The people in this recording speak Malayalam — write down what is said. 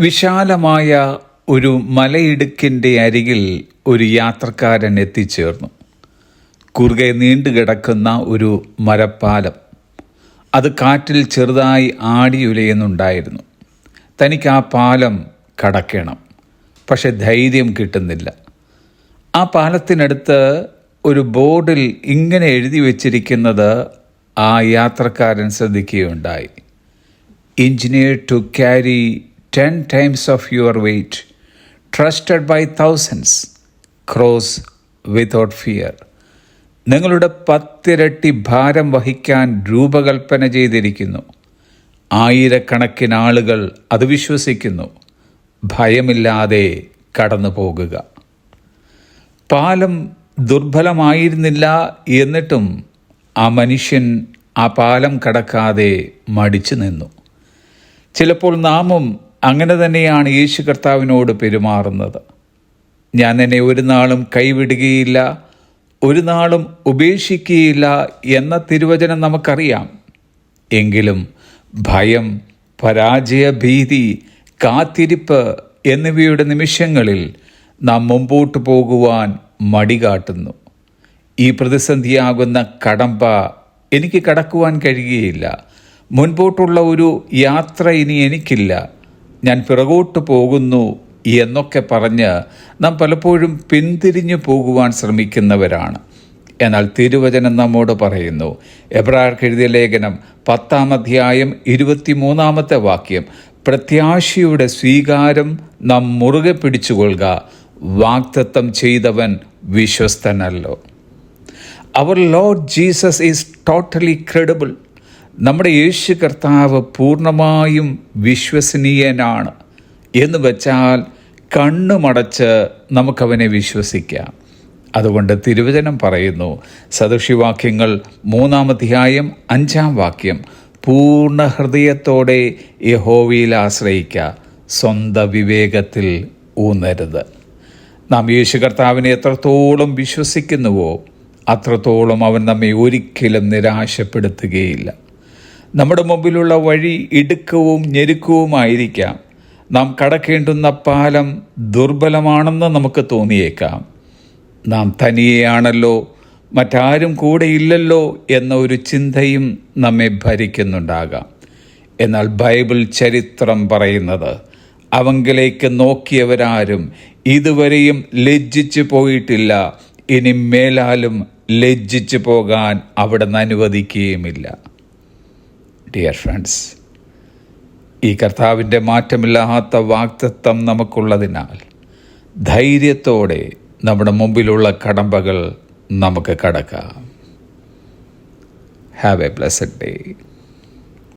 വിശാലമായ ഒരു മലയിടുക്കിന്റെ അരികിൽ ഒരു യാത്രക്കാരൻ എത്തിച്ചേർന്നു. കുറുകെ നീണ്ടുകിടക്കുന്ന ഒരു മരപ്പാലം. അത് കാറ്റിൽ ചെറുതായി ആടിയുലയുന്നുണ്ടായിരുന്നു. തനിക്ക് ആ പാലം കടക്കണം പക്ഷെ ധൈര്യം കിട്ടുന്നില്ല. ആ പാലത്തിനടുത്ത് ഒരു ബോർഡിൽ ഇങ്ങനെ എഴുതി വച്ചിരിക്കുന്നത് ആ യാത്രക്കാരൻ ശ്രദ്ധിക്കുകയുണ്ടായി. Engineer to carry 10 times of your weight, trusted by thousands, cross without fear. നിങ്ങളുടെ പത്തിരട്ടി ഭാരം വഹിക്കാൻ രൂപകൽപ്പന ചെയ്തിരിക്കുന്നു. ആയിരക്കണക്കിന് ആളുകൾ അത് വിശ്വസിക്കുന്നു. ഭയമില്ലാതെ കടന്നു പോകുക. പാലം ദുർബലമായിരുന്നില്ല എന്നിട്ടും ആ മനുഷ്യൻ ആ പാലം കടക്കാതെ മടിച്ചു നിന്നു. ചിലപ്പോൾ നാമും അങ്ങനെ തന്നെയാണ് യേശു കർത്താവിനോട് പെരുമാറുന്നത്. ഞാൻ എന്നെ ഒരു നാളും കൈവിടുകയില്ല ഒരു നാളും ഉപേക്ഷിക്കുകയില്ല എന്ന തിരുവചനം നമുക്കറിയാം. എങ്കിലും ഭയം പരാജയഭീതി കാത്തിരിപ്പ് എന്നിവയുടെ നിമിഷങ്ങളിൽ നാം മുമ്പോട്ട് പോകുവാൻ മടി കാട്ടുന്നു. ഈ പ്രതിസന്ധിയാകുന്ന കടമ്പ എനിക്ക് കടക്കുവാൻ കഴിയുകയില്ല. മുൻപോട്ടുള്ള ഒരു യാത്ര ഇനി എനിക്കില്ല. ഞാൻ പിറകോട്ട് പോകുന്നു എന്നൊക്കെ പറഞ്ഞ് നാം പലപ്പോഴും പിന്തിരിഞ്ഞു പോകുവാൻ ശ്രമിക്കുന്നവരാണ്. എന്നാൽ തിരുവചനം നമ്മോട് പറയുന്നു. എബ്രാർക്ക് എഴുതിയ ലേഖനം പത്താം അധ്യായം ഇരുപത്തിമൂന്നാമത്തെ വാക്യം. പ്രത്യാശയുടെ സ്വീകാരം നാം മുറുകെ പിടിച്ചുകൊള്ളുക. വാക്തത്വം ചെയ്തവൻ വിശ്വസ്തനല്ലോ. അവർ lord Jesus is totally credible നമ്മുടെ യേശു കർത്താവ് പൂർണമായും വിശ്വസനീയനാണ് എന്ന് വെച്ചാൽ കണ്ണുമടച്ച് നമുക്കവനെ വിശ്വസിക്കാം. അതുകൊണ്ട് തിരുവചനം പറയുന്നു സദൃശിവാക്യങ്ങൾ മൂന്നാമധ്യായം അഞ്ചാം വാക്യം പൂർണ ഹൃദയത്തോടെ യഹോവയിൽ ആശ്രയിക്കുക സ്വന്ത വിവേകത്തിൽ ഊന്നരുത്. നാം യേശു കർത്താവിനെ എത്രത്തോളം വിശ്വസിക്കുന്നുവോ അത്രത്തോളം അവൻ നമ്മെ ഒരിക്കലും നിരാശപ്പെടുത്തുകയില്ല. നമ്മുടെ മുമ്പിലുള്ള വഴി ഇടുക്കവും ഞെരുക്കവുമായിരിക്കാം. നാം കടക്കേണ്ടുന്ന പാലം ദുർബലമാണെന്ന് നമുക്ക് തോന്നിയേക്കാം. നാം തനിയെയാണല്ലോ മറ്റാരും കൂടെയില്ലല്ലോ എന്ന ഒരു ചിന്തയും നമ്മെ ഭരിക്കുന്നുണ്ടാകാം. എന്നാൽ ബൈബിൾ ചരിത്രം പറയുന്നത് അവങ്കിലേക്ക് നോക്കിയവരാരും ഇതുവരെയും ലജ്ജിച്ചു പോയിട്ടില്ല ഇനി മേലാലും ലജ്ജിച്ചു പോകാൻ അവിടെ നിന്ന് അനുവദിക്കുകയുമില്ല. ഡിയർ ഫ്രണ്ട്സ് ഈ കർത്താവിന്റെ മാറ്റമില്ലാത്ത വാക്തത്വം നമുക്കുള്ളതിനാൽ ധൈര്യത്തോടെ നമ്മുടെ മുമ്പിലുള്ള കടമ്പകൾ നമുക്ക് കടക്കാം. Have A blessed day